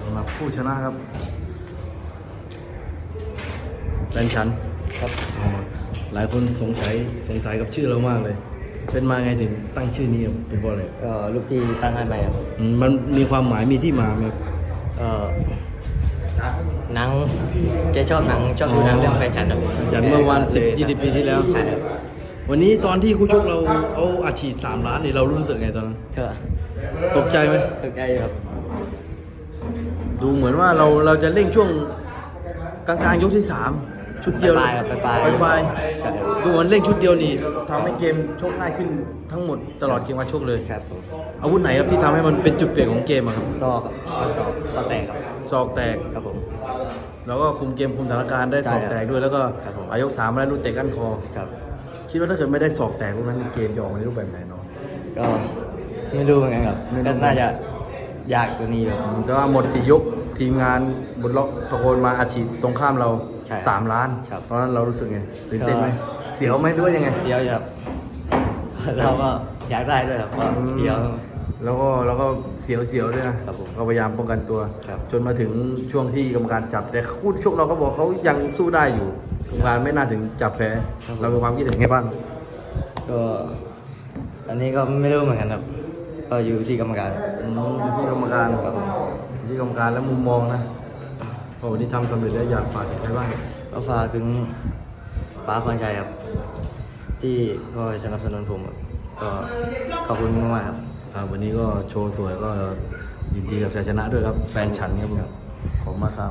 สำหรับผู้ชนะครับแฟนฉันครับอ๋อหลายคนสงสัยสงสัยกับชื่อเรามากเลย เป็นมาไงถึงตั้งชื่อนี้ครับเป็นเพราะอะไรก็ลูกพี่ตั้งให้ใหม่ครับอืมมันมีความหมายมีที่มาไหมครับก็หนังแกชอบหนังชอบดูหนังเรื่องแฟนฉันครับฉันเมื่อวันสิบยี่สิบปีที่แล้วใช่ครับวันนี้ตอนที่คู่ชกเราเขาอาชีพสามล้านนี่เรารู้สึกไงตอนนั้นก็ตกใจไหมตกใจอยู่ครับ ดูเหมือนว่าเราเราจะเร่งช่วงกลางๆยกที่สามชุดเดียวปลายๆครับปลายๆ ปลายปลายใช่ครับดูเหมือนเร่งชุดเดียวนี่ทำให้เกมชกง่ายขึ้นทั้งหมดตลอดเกมการชกเลย ครับผมอาวุธไหนครับที่ทำให้มันเป็นจุดเปลี่ยนของเกมอะครับซอกครับฟันซอกซอกแตกครับศอกแตก ครับผม แล้วก็คุมเกมคุมสถานการณ์ได้ใช่ศอกแตกด้วยแล้วก็ครับผม อายกสามมาได้ลูกเตะก้านคอ ครับ คิดว่าถ้าเกิดไม่ได้ศอกแตกลูกนั้นเกมจะออกมาในรูปแบบไหนเนาะ ก็ไม่รู้เหมือนกันครับไม่รู้ก็น่าจะ ยากกว่านี้ครับ แต่ว่าหมดสี่ยกทีมงานบนล็อกตะโกนมาอาชีพตรงข้ามเราใช่สามล้านครับเพราะฉะนั้นเรารู้สึกไงตื่นเต้นไหมก็ เสียวไหมด้วยยังไงเสียวอยู่ครับ เราก็อยากได้ด้วยครับก็เสียว แล้วก็แล้วก็เสียวเสียวๆด้วยนะครับผมก็พยายามป้องกันตัว ครับ จนมาถึงช่วงที่กรรมการจับ แต่คู่ชกเราเขาบอกเขายังสู้ได้อยู่กรรมการไม่น่าถึงจับแพ้เรามีความคิดเห็นไงบ้าง ก็ อันนี้ก็ไม่รู้เหมือนกันครับ ก็อยู่ที่กรรมการอืมอยู่ที่กรรมการครับผมอยู่ที่กรรมการและมุมมองนะพอวันนี้ทำสำเร็จแล้วอยากฝากถึงใครบ้างก็ฝากถึงป้าพรชัยครับ ที่คอยสนับสนุนผมครับก็ขอบคุณมากๆครับ ครับวันนี้ก็โชว์สวยก็ยินดีกับชัยชนะด้วยครับ แฟนฉันครับผมขอบคุณมากครับ